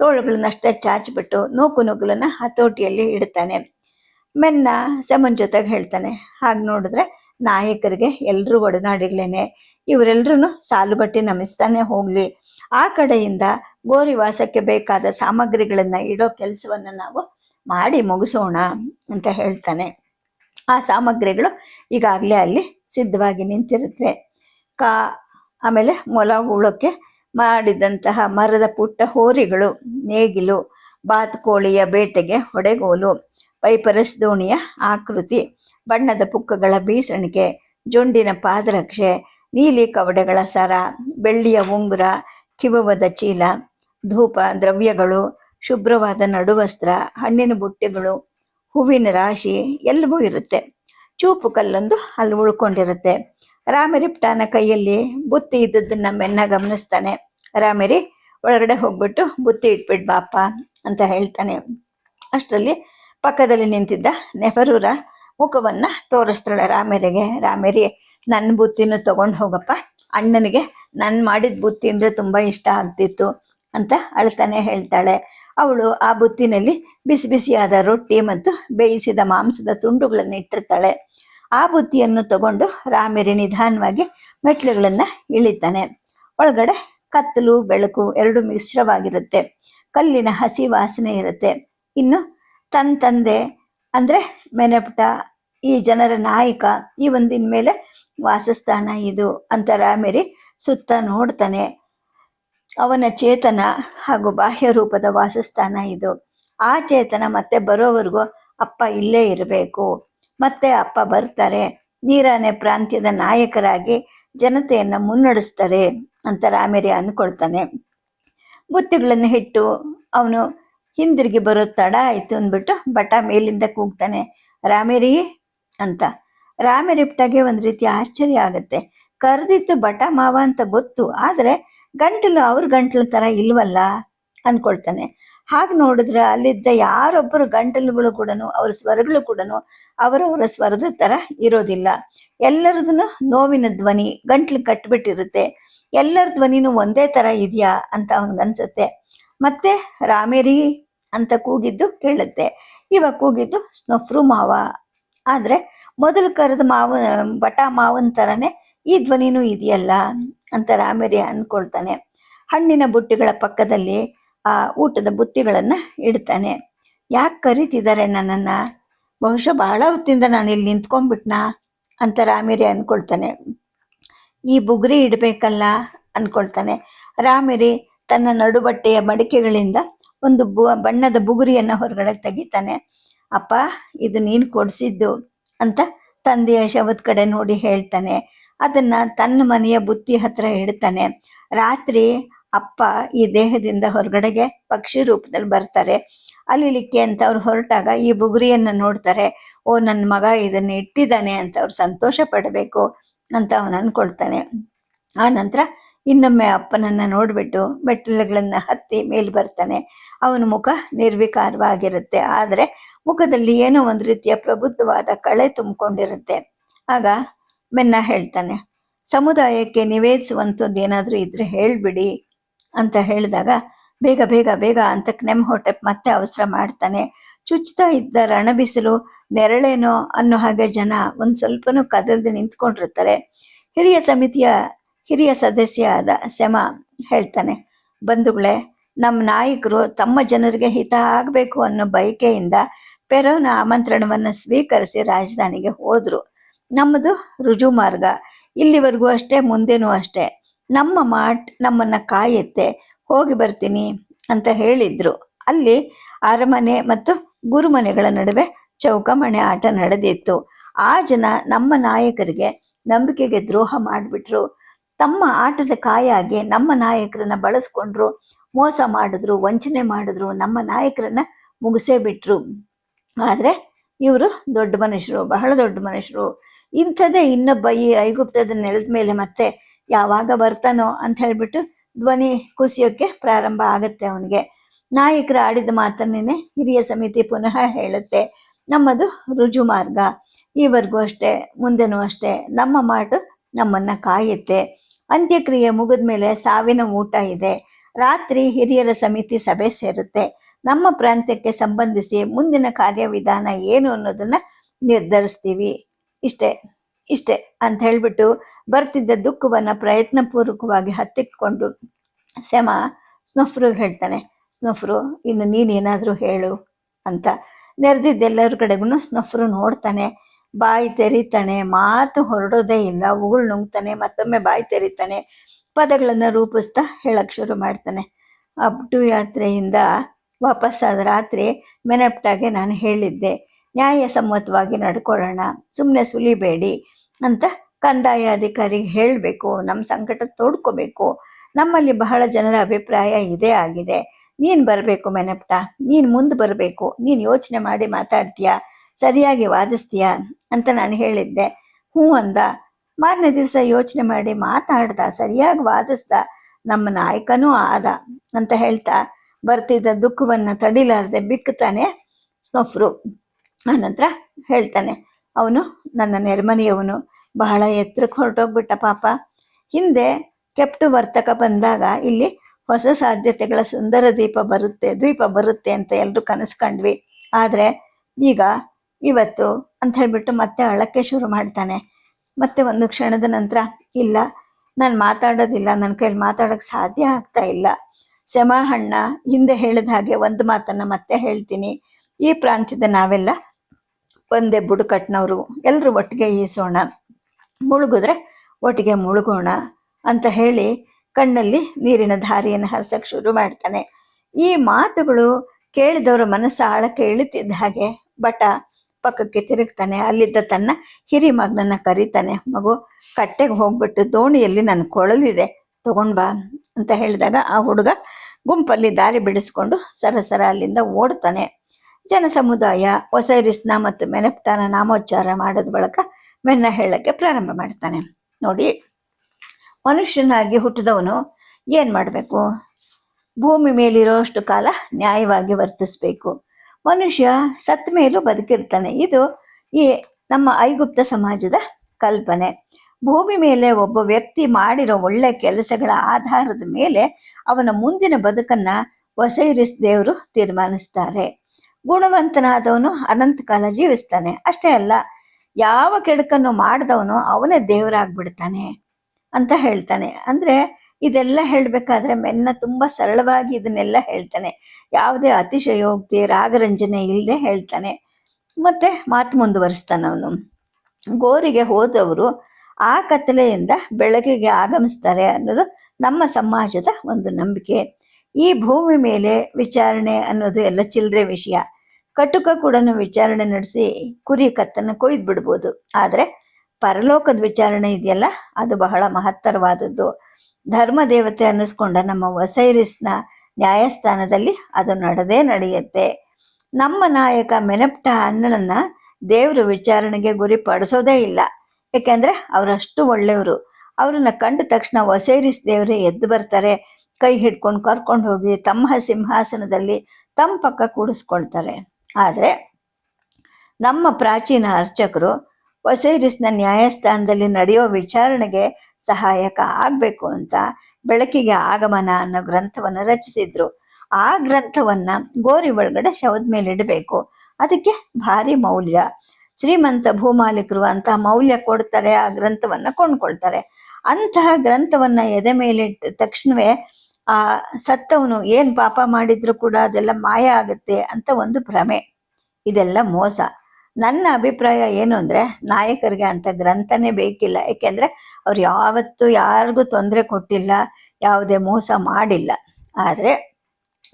ತೋಳುಗಳನ್ನಷ್ಟೇ ಚಾಚಿಬಿಟ್ಟು ನೂಕು ನುಗ್ಗಲನ್ನ ಹತೋಟಿಯಲ್ಲಿ ಇಡ್ತಾನೆ. ಮೆನ್ನ ಸಮನ್ ಜೊತೆಗೆ ಹೇಳ್ತಾನೆ, ಹಾಗೆ ನೋಡಿದ್ರೆ ನಾಯಕರಿಗೆ ಎಲ್ಲರೂ ಒಡನಾಡಿಗಳೇನೆ ಇವರೆಲ್ಲರೂ ಸಾಲು ಬಟ್ಟೆ ನಮಿಸ್ತಾನೆ ಹೋಗಲಿ. ಆ ಕಡೆಯಿಂದ ಗೋರಿವಾಸಕ್ಕೆ ಬೇಕಾದ ಸಾಮಗ್ರಿಗಳನ್ನು ಇಡೋ ಕೆಲಸವನ್ನು ನಾವು ಮಾಡಿ ಮುಗಿಸೋಣ ಅಂತ ಹೇಳ್ತಾನೆ. ಆ ಸಾಮಗ್ರಿಗಳು ಈಗಾಗಲೇ ಅಲ್ಲಿ ಸಿದ್ಧವಾಗಿ ನಿಂತಿರುತ್ತವೆ ಕಾ, ಆಮೇಲೆ ಮೊಲ ಉಳೋಕ್ಕೆ ಮಾಡಿದಂತಹ ಮರದ ಪುಟ್ಟ ಹೋರಿಗಳು, ನೇಗಿಲು, ಬಾತುಕೋಳಿಯ ಬೇಟೆಗೆ ಹೊಡೆಗೋಲು, ಪೈಪರಸ್ ದೋಣಿಯ ಆಕೃತಿ, ಬಣ್ಣದ ಪುಕ್ಕಗಳ ಬೀಸಣಿಗೆ ಜೊಂಡಿನ ಪಾದರಕ್ಷೆ, ನೀಲಿ ಕವಡೆಗಳ ಸರ, ಬೆಳ್ಳಿಯ ಉಂಗುರ, ಕಿವವದ ಚೀಲ ಧೂಪ, ದ್ರವ್ಯಗಳು, ಶುಭ್ರವಾದ ನಡುವಸ್ತ್ರ, ಹಣ್ಣಿನ ಬುಟ್ಟಿಗಳು, ಹೂವಿನ ರಾಶಿ ಎಲ್ಲವೂ ಇರುತ್ತೆ. ಚೂಪು ಕಲ್ಲೊಂದು ಅಲ್ಲಿ ಉಳ್ಕೊಂಡಿರುತ್ತೆ. ರಾಮರಿಪ್ಟಾನ ಕೈಯಲ್ಲಿ ಬುತ್ತಿ ಇದ್ದದನ್ನ ಮೆನ್ನ ಗಮನಿಸ್ತಾನೆ. ರಾಮರಿ, ಒಳಗಡೆ ಹೋಗ್ಬಿಟ್ಟು ಬುತ್ತಿ ಇಟ್ಬಿಡ್ ಬಾಪ ಅಂತ ಹೇಳ್ತಾನೆ. ಅಷ್ಟರಲ್ಲಿ ಪಕ್ಕದಲ್ಲಿ ನಿಂತಿದ್ದ ನೆಫರೂರ ಮುಖವನ್ನ ತೋರಿಸ್ತಾಳೆ ರಾಮರಿಗೆ. ರಾಮೇರಿ ನನ್ನ ಬುತ್ತಿನೂ ತಗೊಂಡು ಹೋಗಪ್ಪ. ಅಣ್ಣನಿಗೆ ನಾನು ಮಾಡಿದ ಬುತ್ತಿ ಅಂದರೆ ತುಂಬ ಇಷ್ಟ ಆಗ್ತಿತ್ತು. ಅಂತ ಅಳ್ತಾನೆ ಹೇಳ್ತಾಳೆ. ಅವಳು ಆ ಬುತ್ತಿನಲ್ಲಿ ಬಿಸಿ ಬಿಸಿಯಾದ ರೊಟ್ಟಿ ಮತ್ತು ಬೇಯಿಸಿದ ಮಾಂಸದ ತುಂಡುಗಳನ್ನು ಇಟ್ಟಿರ್ತಾಳೆ. ಆ ಬುತ್ತಿಯನ್ನು ತಗೊಂಡು ರಾಮೇರಿ ನಿಧಾನವಾಗಿ ಮೆಟ್ಲುಗಳನ್ನು ಇಳಿತಾನೆ. ಒಳಗಡೆ ಕತ್ತಲು, ಬೆಳಕು ಎರಡು ಮಿಶ್ರವಾಗಿರುತ್ತೆ. ಕಲ್ಲಿನ ಹಸಿ ವಾಸನೆ ಇರುತ್ತೆ. ಇನ್ನು ತನ್ನ ತಂದೆ ಅಂದರೆ ಮೆನಪಟ ಈ ಜನರ ನಾಯಕ, ಈ ಒಂದಿನ ಮೇಲೆ ವಾಸಸ್ಥಾನ ಇದು ಅಂತ ರಾಮೇರಿ ಸುತ್ತ ನೋಡ್ತಾನೆ. ಅವನ ಚೇತನ ಹಾಗೂ ಬಾಹ್ಯ ರೂಪದ ವಾಸಸ್ಥಾನ ಇದು. ಆ ಚೇತನ ಮತ್ತೆ ಬರೋವರೆಗೂ ಅಪ್ಪ ಇಲ್ಲೇ ಇರಬೇಕು. ಮತ್ತೆ ಅಪ್ಪ ಬರ್ತಾರೆ. ನೀರಾನೆ ಪ್ರಾಂತ್ಯದ ನಾಯಕರಾಗಿ ಜನತೆಯನ್ನು ಮುನ್ನಡೆಸ್ತಾರೆ ಅಂತ ರಾಮೇರಿ ಅನ್ಕೊಳ್ತಾನೆ. ಬುತ್ತಿಗಳನ್ನು ಹಿಟ್ಟು ಅವನು ಹಿಂದಿರುಗಿ ಬರೋ ತಡ ಆಯ್ತು ಅಂದ್ಬಿಟ್ಟು ಬಟ ಮೇಲಿಂದ ಕೂಗ್ತಾನೆ. ರಾಮೇರಿ ಅಂತ. ರಾಮೇರಿಪ್ಟಾಗೆ ಒಂದು ರೀತಿ ಆಶ್ಚರ್ಯ ಆಗುತ್ತೆ. ಕರೆದಿದ್ದು ಬಟ ಮಾವ ಅಂತ ಗೊತ್ತು. ಆದರೆ ಗಂಟಲು ಅವ್ರ ಗಂಟಲು ಥರ ಇಲ್ವಲ್ಲ ಅಂದ್ಕೊಳ್ತಾನೆ ಹಾಗೆ ನೋಡಿದ್ರೆ ಅಲ್ಲಿದ್ದ ಯಾರೊಬ್ಬರು ಗಂಟಲುಗಳು ಕೂಡ ಅವ್ರ ಸ್ವರಗಳು ಕೂಡ ಅವರವರ ಸ್ವರದ ಥರ ಇರೋದಿಲ್ಲ. ಎಲ್ಲರದನ್ನು ನೋವಿನ ಧ್ವನಿ, ಗಂಟ್ಲು ಕಟ್ಬಿಟ್ಟಿರುತ್ತೆ. ಎಲ್ಲರ ಧ್ವನಿನೂ ಒಂದೇ ಥರ ಇದೆಯಾ ಅಂತ ಅವನಿಗನ್ಸುತ್ತೆ ಮತ್ತೆ ರಾಮೇರಿ ಅಂತ ಕೂಗಿದ್ದು ಕೇಳುತ್ತೆ. ಇವಾಗ ಕೂಗಿದ್ದು ಸ್ನೊಫ್ರು ಮಾವ. ಆದರೆ ಮೊದಲು ಕರೆದ ಮಾವ, ಬಟ ಮಾವನ ಥರನೇ ಈ ಧ್ವನಿನೂ ಇದೆಯಲ್ಲ. ಅಂತ ರಾಮೇರಿ ಅಂದ್ಕೊಳ್ತಾನೆ. ಹಣ್ಣಿನ ಬುಟ್ಟಿಗಳ ಪಕ್ಕದಲ್ಲಿ, ಆ, ಊಟದ ಬುತ್ತಿಗಳನ್ನು ಇಡ್ತಾನೆ. ಯಾಕೆ ಕರಿತಿದ್ದಾರೆ ನನ್ನನ್ನು? ಬಹುಶಃ ಬಹಳ ಹೊತ್ತಿಂದ ನಾನು ಇಲ್ಲಿ ನಿಂತ್ಕೊಂಡ್ಬಿಟ್ನಾ? ಅಂತ ರಾಮೇರಿ ಅಂದ್ಕೊಳ್ತಾನೆ. ಈ ಬುಗುರಿ ಇಡಬೇಕಲ್ಲ? ಅಂದ್ಕೊಳ್ತಾನೆ. ರಾಮೇರಿ ತನ್ನ ನಡುಬಟ್ಟೆಯ ಮಡಿಕೆಗಳಿಂದ ಒಂದು ಬು, ಬಣ್ಣದ ಬುಗುರಿಯನ್ನು ಹೊರಗಡೆ ತೆಗಿತಾನೆ. ಅಪ್ಪ, ಇದು ನೀನು ಕೊಡಿಸಿದ್ದು ಅಂತ ತಂದೆಯ ಶವದ ಕಡೆ ನೋಡಿ ಹೇಳ್ತಾನೆ. ಅದನ್ನ ತನ್ನ ಮನೆಯ ಬುತ್ತಿ ಹತ್ರ ಇಡ್ತಾನೆ ರಾತ್ರಿ ಅಪ್ಪ ಈ ದೇಹದಿಂದ ಹೊರಗಡೆಗೆ ಪಕ್ಷಿ ರೂಪದಲ್ಲಿ ಬರ್ತಾರೆ. ಅಲಿಲಿಕ್ಕೆ ಅಂತ ಅವ್ರು ಹೊರಟಾಗ ಈ ಬುಗುರಿಯನ್ನ ನೋಡ್ತಾರೆ. ಓ ನನ್ನ ಮಗ ಇದನ್ನ ಇಟ್ಟಿದ್ದಾನೆ ಅಂತ ಅವ್ರು ಸಂತೋಷ ಪಡಬೇಕು ಅಂತ ಅವನು ಅನ್ಕೊಳ್ತಾನೆ. ಆ ನಂತರ ಇನ್ನೊಮ್ಮೆ ಅಪ್ಪನನ್ನ ನೋಡ್ಬಿಟ್ಟು ಮೆಟ್ಟಿಲುಗಳನ್ನ ಹತ್ತಿ ಮೇಲೆ ಬರ್ತಾನೆ. ಅವನ ಮುಖ ನಿರ್ವಿಕಾರವಾಗಿರುತ್ತೆ. ಆದರೆ ಮುಖದಲ್ಲಿ ಏನೋ ಒಂದು ರೀತಿಯ ಪ್ರಬುದ್ಧವಾದ ಕಳೆ ತುಂಬಿಕೊಂಡಿರುತ್ತೆ. ಆಗ ಮೆನ್ನ ಹೇಳ್ತಾನೆ. ಸಮುದಾಯಕ್ಕೆ ನಿವೇದಿಸುವಂಥದ್ದು ಏನಾದರೂ ಇದ್ರೆ ಹೇಳಿಬಿಡಿ ಅಂತ ಹೇಳಿದಾಗ ಬೇಗ ಬೇಗ ಬೇಗ ಅಂತ ನೆಮ್ಮ ಹೊಟ್ಟೆ ಮತ್ತೆ ಅವಸರ ಮಾಡ್ತಾನೆ. ಚುಚ್ತಾ ಇದ್ದ ರಣಬಿಸಿಲು, ನೆರಳೇನೋ ಅನ್ನೋ ಹಾಗೆ ಜನ ಒಂದು ಸ್ವಲ್ಪನೂ ಕದಲ್ದು ನಿಂತ್ಕೊಂಡಿರ್ತಾರೆ. ಹಿರಿಯ ಸಮಿತಿಯ, ಹಿರಿಯ ಸದಸ್ಯ ಆದ ಸೆಮ ಹೇಳ್ತಾನೆ, ಬಂಧುಗಳೇ ನಮ್ಮ ನಾಯಕರು ತಮ್ಮ ಜನರಿಗೆ ಹಿತ ಆಗಬೇಕು ಅನ್ನೋ ಬಯಕೆಯಿಂದ ಪೆರೋನ ಆಮಂತ್ರಣವನ್ನು ಸ್ವೀಕರಿಸಿ ರಾಜಧಾನಿಗೆ ಹೋದ್ರು. ನಮ್ಮದು ರುಜು ಮಾರ್ಗ. ಇಲ್ಲಿವರೆಗೂ ಅಷ್ಟೇ, ಮುಂದೆನೂ ಅಷ್ಟೇ. ನಮ್ಮ ಮಾಟ್ ನಮ್ಮನ್ನ ಕಾಯುತ್ತೆ, ಹೋಗಿ ಬರ್ತೀನಿ ಅಂತ ಹೇಳಿದ್ರು. ಅಲ್ಲಿ ಅರಮನೆ ಮತ್ತು ಗುರುಮನೆಗಳ ನಡುವೆ ಚೌಕಮಣೆ ಆಟ ನಡೆದಿತ್ತು. ಆ ಜನ ನಮ್ಮ ನಾಯಕರಿಗೆ ನಂಬಿಕೆಗೆ ದ್ರೋಹ ಮಾಡಿಬಿಟ್ರು. ತಮ್ಮ ಆಟದ ಕಾಯಾಗಿ ನಮ್ಮ ನಾಯಕರನ್ನ ಬಳಸ್ಕೊಂಡ್ರು, ಮೋಸ ಮಾಡಿದ್ರು, ವಂಚನೆ ಮಾಡಿದ್ರು, ನಮ್ಮ ನಾಯಕರನ್ನ ಮುಗಿಸೇ ಬಿಟ್ರು. ಆದರೆ ಇವರು ದೊಡ್ಡ ಮನುಷ್ಯರು, ಬಹಳ ದೊಡ್ಡ ಮನುಷ್ಯರು. ಇಂಥದ್ದೇ ಇನ್ನೊಬ್ಬ ಈ ಐಗುಪ್ತದ ನೆಲದ ಮೇಲೆ ಮತ್ತೆ ಯಾವಾಗ ಬರ್ತಾನೋ ಅಂತ ಹೇಳ್ಬಿಟ್ಟು ಧ್ವನಿ ಕುಸಿಯೋಕ್ಕೆ ಪ್ರಾರಂಭ ಆಗುತ್ತೆ ಅವನಿಗೆ. ನಾಯಕರು ಆಡಿದ ಮಾತನ್ನೇ ಹಿರಿಯ ಸಮಿತಿ ಪುನಃ ಹೇಳುತ್ತೆ. ನಮ್ಮದು ರುಜು ಮಾರ್ಗ. ಈವರೆಗೂ ಅಷ್ಟೇ, ಮುಂದೆನೂ ಅಷ್ಟೇ. ನಮ್ಮ ಮಾಟು ನಮ್ಮನ್ನ ಕಾಯುತ್ತೆ. ಅಂತ್ಯಕ್ರಿಯೆ ಮುಗಿದ ಮೇಲೆ ಸಾವಿನ ಊಟ ಇದೆ. ರಾತ್ರಿ ಹಿರಿಯರ ಸಮಿತಿ ಸಭೆ ಸೇರುತ್ತೆ. ನಮ್ಮ ಪ್ರಾಂತ್ಯಕ್ಕೆ ಸಂಬಂಧಿಸಿ ಮುಂದಿನ ಕಾರ್ಯವಿಧಾನ ಏನು ಅನ್ನೋದನ್ನ ನಿರ್ಧರಿಸ್ತೀವಿ. ಇಷ್ಟೇ ಇಷ್ಟೇ ಅಂತ ಹೇಳಿಬಿಟ್ಟು ಬರ್ತಿದ್ದ ದುಃಖವನ್ನು ಪ್ರಯತ್ನಪೂರ್ವಕವಾಗಿ ಹತ್ತಿಕ್ಕೊಂಡು ಸೆಮ ಸ್ನಫ್ರು ಹೇಳ್ತಾನೆ, ಸ್ನುಫ್ರು, ಇನ್ನು ನೀನೇನಾದರೂ ಹೇಳು ಅಂತ. ನೆರೆದಿದ್ದೆಲ್ಲರ ಕಡೆಗೂ ಸ್ನುಫ್ರು ನೋಡ್ತಾನೆ, ಬಾಯಿ ತೆರೀತಾನೆ, ಮಾತು ಹೊರಡೋದೇ ಇಲ್ಲ, ಉಗುಳು ನುಂಗ್ತಾನೆ, ಮತ್ತೊಮ್ಮೆ ಬಾಯಿ ತೆರೀತಾನೆ, ಪದಗಳನ್ನು ರೂಪಿಸ್ತಾ ಹೇಳಕ್ಕೆ ಶುರು ಮಾಡ್ತಾನೆ. ಅಬ್ಟು ಯಾತ್ರೆಯಿಂದ ವಾಪಸ್ಸಾದ ರಾತ್ರಿ ಮೆನಪ್ಟಾಗೆ ನಾನು ಹೇಳಿದ್ದೆ ನ್ಯಾಯಸಮ್ಮತವಾಗಿ ನಡ್ಕೊಳ್ಳೋಣ ಸುಮ್ಮನೆ ಸುಲಿಬೇಡಿ ಅಂತ ಕಂದಾಯ ಅಧಿಕಾರಿಗೆ ಹೇಳಬೇಕು. ನಮ್ಮ ಸಂಕಟ ತೋಡ್ಕೋಬೇಕು. ನಮ್ಮಲ್ಲಿ ಬಹಳ ಜನರ ಅಭಿಪ್ರಾಯ ಇದೇ ಆಗಿದೆ. ನೀನು ಬರಬೇಕು ಮೆನಪ್ಟ, ನೀನು ಮುಂದೆ ಬರಬೇಕು, ನೀನು ಯೋಚನೆ ಮಾಡಿ ಮಾತಾಡ್ತೀಯಾ, ಸರಿಯಾಗಿ ವಾದಿಸ್ತೀಯಾ ಅಂತ ನಾನು ಹೇಳಿದ್ದೆ. ಹ್ಞೂ ಅಂದ. ಮಾರನೇ ದಿವಸ ಯೋಚನೆ ಮಾಡಿ ಮಾತಾಡ್ದ, ಸರಿಯಾಗಿ ವಾದಿಸ್ದ. ನಮ್ಮ ನಾಯಕನೂ ಆದ ಅಂತ ಹೇಳ್ತಾ ಬರ್ತಿದ್ದ ದುಃಖವನ್ನು ತಡಿಲಾರದೆ ಬಿಕ್ಕುತ್ತಾನೆ ಸ್ನೊಫ್ರು. ಆನಂತರ ಹೇಳ್ತಾನೆ, ಅವನು ನನ್ನ ನೆರೆಮನೆಯವನು. ಬಹಳ ಎತ್ತರಕ್ಕೆ ಹೊರಟೋಗ್ಬಿಟ್ಟ ಪಾಪ. ಹಿಂದೆ ಕೆಪ್ಟು ವರ್ತಕ ಬಂದಾಗ ಇಲ್ಲಿ ಹೊಸ ಸಾಧ್ಯತೆಗಳ ಸುಂದರ ದೀಪ ಬರುತ್ತೆ, ದ್ವೀಪ ಬರುತ್ತೆ ಅಂತ ಎಲ್ಲರೂ ಕನಸು ಕಂಡ್ವಿ ಆದರೆ ಈಗ ಇವತ್ತು ಅಂತ ಹೇಳ್ಬಿಟ್ಟು ಮತ್ತೆ ಅಳಕ್ಕೆ ಶುರು ಮಾಡ್ತಾನೆ. ಮತ್ತೆ ಒಂದು ಕ್ಷಣದ ನಂತರ, ಇಲ್ಲ, ನಾನು ಮಾತಾಡೋದಿಲ್ಲ. ನನ್ನ ಕೈಯಲ್ಲಿ ಮಾತಾಡೋಕ್ಕೆ ಸಾಧ್ಯ ಆಗ್ತಾ ಇಲ್ಲ. ಸೆಮಾಹಣ್ಣ ಹಿಂದೆ ಹೇಳಿದ ಹಾಗೆ ಒಂದು ಮಾತನ್ನು ಮತ್ತೆ ಹೇಳ್ತೀನಿ. ಈ ಪ್ರಾಂತ್ಯದ ನಾವೆಲ್ಲ ಒಂದೇ ಬುಡಕಟ್ನವರು ಎಲ್ಲರೂ ಒಟ್ಟಿಗೆ ಈಸೋಣ, ಮುಳುಗಿದ್ರೆ ಒಟ್ಟಿಗೆ ಮುಳುಗೋಣ ಅಂತ ಹೇಳಿ ಕಣ್ಣಲ್ಲಿ ನೀರಿನ ಧಾರಿಯನ್ನು ಹರಿಸಕ್ಕೆ ಶುರು ಮಾಡ್ತಾನೆ. ಈ ಮಾತುಗಳು ಕೇಳಿದವರ ಮನಸ್ಸು ಆಳಕ್ಕೆ ಇಳಿತಿದ್ದ ಹಾಗೆ ಬಟ ಪಕ್ಕಕ್ಕೆ ತಿರುಗ್ತಾನೆ. ಅಲ್ಲಿದ್ದ ತನ್ನ ಹಿರಿ ಮಗನನ್ನು ಕರೀತಾನೆ. ಮಗು ಕಟ್ಟೆಗೆ ಹೋಗ್ಬಿಟ್ಟು ದೋಣಿಯಲ್ಲಿ ನನ್ನ ಕೊಳಲಿದೆ ಬಾ ಅಂತ ಹೇಳಿದಾಗ ಆ ಹುಡುಗ ಗುಂಪಲ್ಲಿ ದಾರಿ ಬಿಡಿಸ್ಕೊಂಡು ಸರಸರ ಅಲ್ಲಿಂದ ಓಡ್ತಾನೆ. ಜನ ಸಮುದಾಯ ಒಸೈರಿಸ್ನ ಮತ್ತು ಮೆನೆಪ್ಟಾನ ನಾಮೋಚ್ಚಾರ ಮಾಡಿದ ಬಳಿಕ ಮೆನ್ನ ಹೇಳಕ್ಕೆ ಪ್ರಾರಂಭ ಮಾಡ್ತಾನೆ. ನೋಡಿ, ಮನುಷ್ಯನಾಗಿ ಹುಟ್ಟಿದವನು ಏನು ಮಾಡಬೇಕು? ಭೂಮಿ ಮೇಲಿರೋಷ್ಟು ಕಾಲ ನ್ಯಾಯವಾಗಿ ವರ್ತಿಸಬೇಕು. ಮನುಷ್ಯ ಸತ್ ಮೇಲೂ ಬದುಕಿರ್ತಾನೆ. ಇದು ಈ ನಮ್ಮ ಐಗುಪ್ತ ಸಮಾಜದ ಕಲ್ಪನೆ. ಭೂಮಿ ಮೇಲೆ ಒಬ್ಬ ವ್ಯಕ್ತಿ ಮಾಡಿರೋ ಒಳ್ಳೆ ಕೆಲಸಗಳ ಆಧಾರದ ಮೇಲೆ ಅವನ ಮುಂದಿನ ಬದುಕನ್ನ ಒಸೈರಿಸ್ ದೇವರು ತೀರ್ಮಾನಿಸ್ತಾರೆ. ಗುಣವಂತನಾದವನು ಅನಂತ ಕಾಲ ಜೀವಿಸ್ತಾನೆ. ಅಷ್ಟೇ ಅಲ್ಲ, ಯಾವ ಕೆಡುಕನ್ನು ಮಾಡಿದವನು ಅವನೇ ದೇವರಾಗ್ಬಿಡ್ತಾನೆ ಅಂತ ಹೇಳ್ತಾನೆ. ಅಂದ್ರೆ ಇದೆಲ್ಲ ಹೇಳಬೇಕಾದ್ರೆ ಮೆನ್ನ ತುಂಬಾ ಸರಳವಾಗಿ ಇದನ್ನೆಲ್ಲ ಹೇಳ್ತಾನೆ. ಯಾವುದೇ ಅತಿಶಯೋಕ್ತಿ, ರಾಗರಂಜನೆ ಇಲ್ಲದೆ ಹೇಳ್ತಾನೆ. ಮತ್ತೆ ಮಾತು ಮುಂದುವರಿಸ್ತಾನೆ ಅವನು. ಗೋರಿಗೆ ಹೋದವರು ಆ ಕತ್ತಲೆಯಿಂದ ಬೆಳಕಿಗೆ ಆಗಮಿಸ್ತಾರೆ ಅನ್ನೋದು ನಮ್ಮ ಸಮಾಜದ ಒಂದು ನಂಬಿಕೆ. ಈ ಭೂಮಿ ಮೇಲೆ ವಿಚಾರಣೆ ಅನ್ನೋದು ಎಲ್ಲ ಚಿಲ್ಲರೆ ವಿಷಯ. ಕಟುಕ ಕೂಡ ವಿಚಾರಣೆ ನಡೆಸಿ ಕುರಿ ಕತ್ತನ್ನು ಕೊಯ್ದು ಬಿಡ್ಬೋದು. ಆದರೆ ಪರಲೋಕದ ವಿಚಾರಣೆ ಇದೆಯಲ್ಲ, ಅದು ಬಹಳ ಮಹತ್ತರವಾದದ್ದು. ಧರ್ಮ ದೇವತೆ ಅನ್ನಿಸ್ಕೊಂಡ ನಮ್ಮ ವಸೈರಿಸ್ನ ನ್ಯಾಯಸ್ಥಾನದಲ್ಲಿ ಅದು ನಡೆದೇ ನಡೆಯುತ್ತೆ. ನಮ್ಮ ನಾಯಕ ಮೆನಪ್ಟ ಅನ್ನನನ್ನು ದೇವರು ವಿಚಾರಣೆಗೆ ಗುರಿ ಪಡಿಸೋದೇ ಇಲ್ಲ. ಏಕೆಂದರೆ ಅವರಷ್ಟು ಒಳ್ಳೆಯವರು. ಅವರನ್ನು ಕಂಡ ತಕ್ಷಣ ವಸೈರಿಸ್ ದೇವರೇ ಎದ್ದು ಬರ್ತಾರೆ. ಕೈ ಹಿಡ್ಕೊಂಡು ಕರ್ಕೊಂಡು ಹೋಗಿ ತಮ್ಮ ಸಿಂಹಾಸನದಲ್ಲಿ ತಮ್ಮ ಪಕ್ಕ ಕೂಡಿಸ್ಕೊಳ್ತಾರೆ. ಆದರೆ ನಮ್ಮ ಪ್ರಾಚೀನ ಅರ್ಚಕರು ಒಸೈರಿಸ್ನ ನ್ಯಾಯಸ್ಥಾನದಲ್ಲಿ ನಡೆಯೋ ವಿಚಾರಣೆಗೆ ಸಹಾಯಕ ಆಗಬೇಕು ಅಂತ ಬೆಳಕಿಗೆ ಆಗಮನ ಅನ್ನೋ ಗ್ರಂಥವನ್ನು ರಚಿಸಿದ್ರು. ಆ ಗ್ರಂಥವನ್ನ ಗೋರಿ ಒಳಗಡೆ ಶವದ ಮೇಲೆ ಇಡಬೇಕು. ಅದಕ್ಕೆ ಭಾರಿ ಮೌಲ್ಯ. ಶ್ರೀಮಂತ ಭೂಮಾಲೀಕರು ಅಂತಹ ಮೌಲ್ಯ ಕೊಡ್ತಾರೆ, ಆ ಗ್ರಂಥವನ್ನ ಕೊಂಡ್ಕೊಳ್ತಾರೆ. ಅಂತಹ ಗ್ರಂಥವನ್ನ ಎದೆ ಮೇಲಿಟ್ಟ ತಕ್ಷಣವೇ ಆ, ಸತ್ತವನು ಏನ್ ಪಾಪ ಮಾಡಿದ್ರು ಕೂಡ ಅದೆಲ್ಲ ಮಾಯ ಆಗುತ್ತೆ ಅಂತ ಒಂದು ಭ್ರಮೆ. ಇದೆಲ್ಲ ಮೋಸ. ನನ್ನ ಅಭಿಪ್ರಾಯ ಏನು ಅಂದ್ರೆ, ನಾಯಕರಿಗೆ ಅಂತ ಗ್ರಂಥನೇ ಬೇಕಿಲ್ಲ. ಯಾಕೆಂದ್ರೆ, ಅವ್ರು ಯಾವತ್ತೂ ಯಾರಿಗೂ ತೊಂದರೆ ಕೊಟ್ಟಿಲ್ಲ, ಯಾವುದೇ ಮೋಸ ಮಾಡಿಲ್ಲ. ಆದರೆ,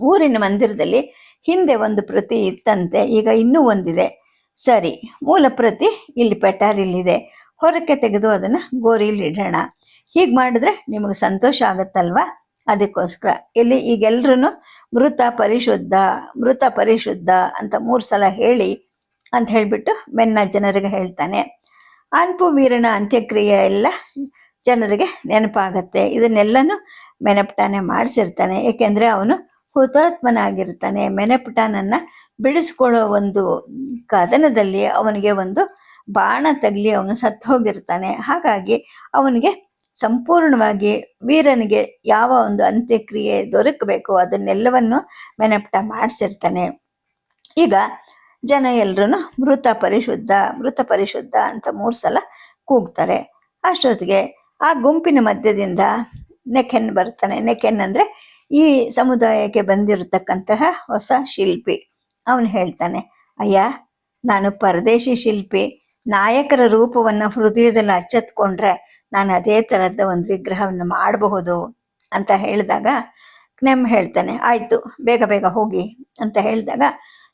ಊರಿನ ಮಂದಿರದಲ್ಲಿ ಹಿಂದೆ ಒಂದು ಪ್ರತಿ ಇತ್ತಂತೆ, ಈಗ ಇನ್ನೂ ಒಂದಿದೆ. ಸರಿ, ಮೂಲ ಪ್ರತಿ ಇಲ್ಲಿ ಪೆಟಾರಿಲಿದೆ ಹೊರಕ್ಕೆ ತೆಗೆದು ಅದನ್ನ ಗೋರಿಲಿ ಇಡೋಣ. ಹೀಗೆ ಮಾಡಿದ್ರೆ ನಿಮಗೆ ಸಂತೋಷ ಆಗುತ್ತಲ್ವಾ? ಅದಕ್ಕೋಸ್ಕರ. ಇಲ್ಲಿ ಈಗೆಲ್ಲರೂ ಮೃತ ಪರಿಶುದ್ಧ ಮೃತ ಪರಿಶುದ್ಧ ಅಂತ ಮೂರು ಸಲ ಹೇಳಿ ಅಂತ ಹೇಳಿಬಿಟ್ಟು ಮೆನ್ನ ಜನರಿಗೆ ಹೇಳ್ತಾನೆ. ಅನ್ಪು ವೀರನ ಅಂತ್ಯಕ್ರಿಯೆ ಎಲ್ಲ ಜನರಿಗೆ ನೆನಪಾಗತ್ತೆ. ಇದನ್ನೆಲ್ಲನೂ ಮೆನಪಟಾನೆ ಮಾಡಿಸಿರ್ತಾನೆ. ಏಕೆಂದರೆ ಅವನು ಹುತಾತ್ಮನಾಗಿರ್ತಾನೆ. ಮೆನಪಟಾನನ್ನ ಬಿಡಿಸ್ಕೊಳ್ಳೋ ಒಂದು ಕದನದಲ್ಲಿ ಅವನಿಗೆ ಒಂದು ಬಾಣ ತಗಲಿ ಅವನು ಸತ್ತು ಹೋಗಿರ್ತಾನೆ ಹಾಗಾಗಿ ಅವನಿಗೆ ಸಂಪೂರ್ಣವಾಗಿ ವೀರನಿಗೆ ಯಾವ ಒಂದು ಅಂತ್ಯಕ್ರಿಯೆ ದೊರಕಬೇಕು, ಅದನ್ನೆಲ್ಲವನ್ನು ಮೆನಪ್ಟ ಮಾಡಿಸಿರ್ತಾನೆ. ಈಗ ಜನ ಎಲ್ಲರೂ ಮೃತ ಪರಿಶುದ್ಧ ಮೃತ ಪರಿಶುದ್ಧ ಅಂತ ಮೂರು ಸಲ ಕೂಗ್ತಾರೆ. ಅಷ್ಟೊತ್ತಿಗೆ ಆ ಗುಂಪಿನ ಮಧ್ಯದಿಂದ ನೆಕೆನ್ ಬರ್ತಾನೆ. ನೆಕೆನ್ ಅಂದರೆ ಈ ಸಮುದಾಯಕ್ಕೆ ಬಂದಿರತಕ್ಕಂತಹ ಹೊಸ ಶಿಲ್ಪಿ. ಅವನು ಹೇಳ್ತಾನೆ, ಅಯ್ಯ, ನಾನು ಪರದೇಶಿ ಶಿಲ್ಪಿ. ನಾಯಕರ ರೂಪವನ್ನು ಹೃದಯದಲ್ಲಿ ಅಚ್ಚತ್ಕೊಂಡ್ರೆ ನಾನು ಅದೇ ಥರದ ಒಂದು ವಿಗ್ರಹವನ್ನು ಮಾಡಬಹುದು ಅಂತ ಹೇಳಿದಾಗ ಕ್ನೆಮ್ ಹೇಳ್ತಾನೆ, ಆಯಿತು, ಬೇಗ ಬೇಗ ಹೋಗಿ ಅಂತ ಹೇಳಿದಾಗ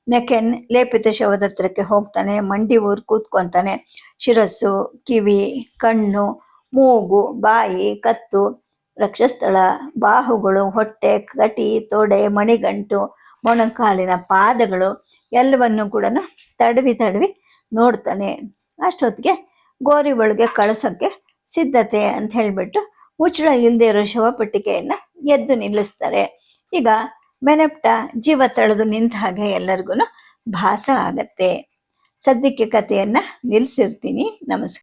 ನೆಕೆನ್ ಲೇಪಿತ ಶವದ ಹತ್ರಕ್ಕೆ ಹೋಗ್ತಾನೆ, ಮಂಡಿ ಊರು ಕೂತ್ಕೊತಾನೆ. ಶಿರಸ್ಸು, ಕಿವಿ, ಕಣ್ಣು, ಮೂಗು, ಬಾಯಿ, ಕತ್ತು, ರಕ್ಷಸ್ಥಳ, ಬಾಹುಗಳು, ಹೊಟ್ಟೆ, ಕಟಿ, ತೊಡೆ, ಮಣಿಗಂಟು, ಮೊಣಕಾಲಿನ ಪಾದಗಳು ಎಲ್ಲವನ್ನು ಕೂಡ ತಡವಿ ತಡವಿ ನೋಡ್ತಾನೆ. ಅಷ್ಟೊತ್ತಿಗೆ ಗೋರಿ ಒಳಗೆ ಕಳ್ಸೋಕ್ಕೆ ಸಿದ್ಧತೆ ಅಂತ ಹೇಳಿಬಿಟ್ಟು ಉಚ್ಚಳ ಇಲ್ಲದೆ ಇರೋ ಶವಪೆಟ್ಟಿಗೆಯನ್ನು ಎದ್ದು ನಿಲ್ಲಿಸ್ತಾರೆ. ಈಗ ಮೆನೆಪ್ಟ ಜೀವ ತಳೆದು ನಿಂತ ಹಾಗೆ ಎಲ್ಲರಿಗೂ ಭಾಸ ಆಗತ್ತೆ. ಸದ್ಯಕ್ಕೆ ಕಥೆಯನ್ನು ನಿಲ್ಲಿಸಿರ್ತೀನಿ ನಮಸ್ಕಾರ.